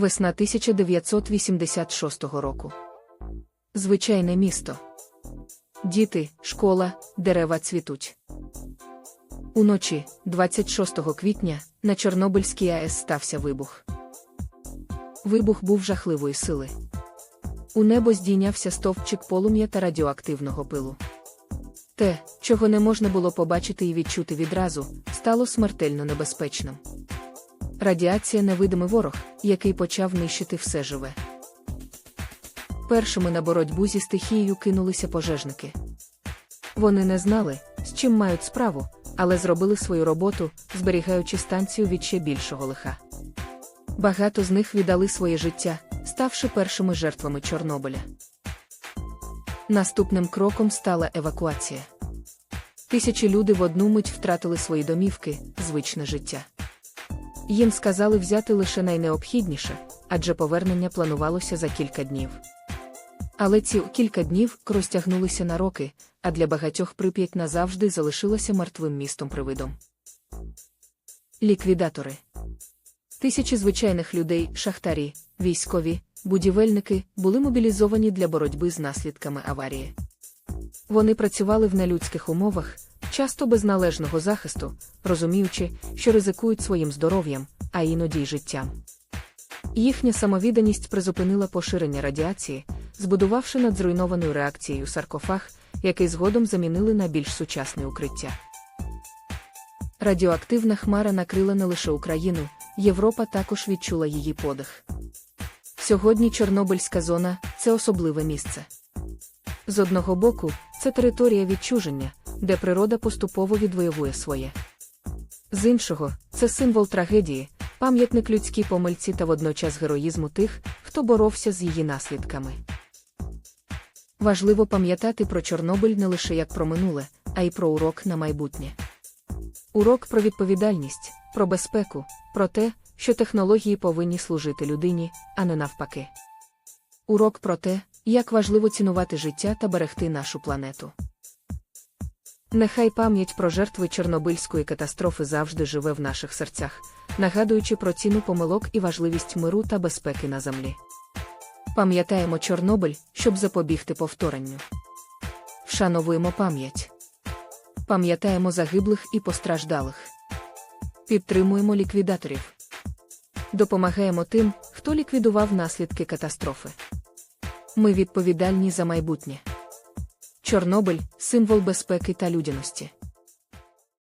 Весна 1986 року. Звичайне місто. Діти, школа, дерева цвітуть. Уночі, 26 квітня, на Чорнобильській АЕС стався вибух. Вибух був жахливої сили. У небо здійнявся стовпчик полум'я та радіоактивного пилу. Те, чого не можна було побачити і відчути відразу, стало смертельно небезпечним. Радіація невидимий ворог, який почав нищити все живе. Першими на боротьбу зі стихією кинулися пожежники. Вони не знали, з чим мають справу, але зробили свою роботу, зберігаючи станцію від ще більшого лиха. Багато з них віддали своє життя, ставши першими жертвами Чорнобиля. Наступним кроком стала евакуація. Тисячі людей в одну мить втратили свої домівки, звичне життя. Їм сказали взяти лише найнеобхідніше, адже повернення планувалося за кілька днів. Але ці кілька днів розтягнулися на роки, а для багатьох Прип'ять назавжди залишилося мертвим містом привидом. Ліквідатори Тисячі звичайних людей, шахтарі, військові, будівельники були мобілізовані для боротьби з наслідками аварії. Вони працювали в нелюдських умовах, часто без належного захисту, розуміючи, що ризикують своїм здоров'ям, а іноді й життям. Їхня самовідданість призупинила поширення радіації, збудувавши над зруйнованою реакцією саркофаг, який згодом замінили на більш сучасне укриття. Радіоактивна хмара накрила не лише Україну, Європа також відчула її подих. Сьогодні Чорнобильська зона це особливе місце. З одного боку, це територія відчуження, де природа поступово відвоює своє. З іншого, це символ трагедії, пам'ятник людській помильці та водночас героїзму тих, хто боровся з її наслідками. Важливо пам'ятати про Чорнобиль не лише як про минуле, а й про урок на майбутнє. Урок про відповідальність, про безпеку, про те, що технології повинні служити людині, а не навпаки. Урок про те, як важливо цінувати життя та берегти нашу планету. Нехай пам'ять про жертви Чорнобильської катастрофи завжди живе в наших серцях, нагадуючи про ціну помилок і важливість миру та безпеки на землі. Пам'ятаємо Чорнобиль, щоб запобігти повторенню. Вшановуємо пам'ять. Пам'ятаємо загиблих і постраждалих. Підтримуємо ліквідаторів. Допомагаємо тим, хто ліквідував наслідки катастрофи. Ми відповідальні за майбутнє. Чорнобиль символ безпеки та людяності.